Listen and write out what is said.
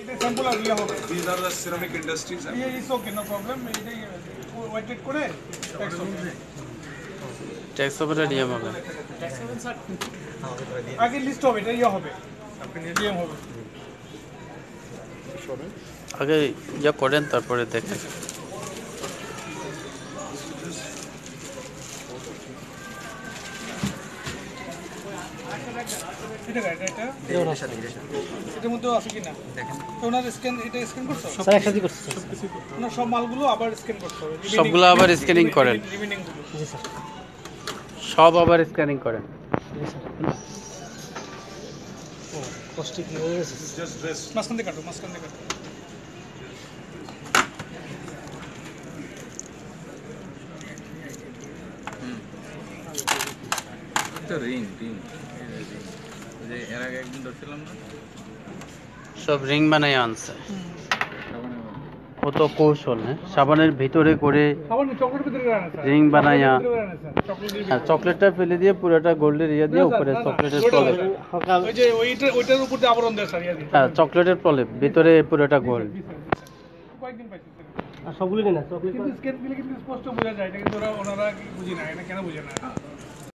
এটা স্যাম্পল আর ইয়ে হবে These are the ceramic industries. and- ইয়ে ইস ওকে নো প্রবলেম এটাই ওয়েটেড করে ট্যাক্স হবে ট্যাক্স ওপরে ডিএম হবে আগে লিস্ট হবে এটা ইয়ে হবে ডিএম হবে আগে ইয়া করেন তারপরে দেখেন এটার মধ্যে আছে কিনা তো ওনার স্ক্যান এটা স্ক্যান করছ স্যার একসাথে করছি ওনার সব মালগুলো আবার স্ক্যান করতে হবে সবগুলো আবার স্ক্যানিং করেন। জি স্যার। সব আবার স্ক্যানিং করেন। জি স্যার। ও কষ্টে কি হয়ে গেছে this. দিয়ে কাটো মাঝখান দিয়ে কাটো। তো রিং রিং যে এর আগে একদিন ধরছিলাম না? সব রিং বানাই আনছে। কত কৌশল হ্যাঁ? সাবানের ভিতরে করে রিং বানাইয়া হ্যাঁ চকলেটটা ফেলে দিয়ে পুরোটা গোল্ডের ইয়ে দিয়ে উপরে চকলেটের প্রলেপ হ্যাঁ চকলেটের প্রলেপ ভিতরে পুরোটা গোল্ড। সবগুলো না চকলেট কিন্তু স্ক্যান দিলে কিন্তু স্পষ্ট বোঝা যায় এটা কিন্তু ওরা ওনারা কি বুঝি না এটা কেন বুঝে না?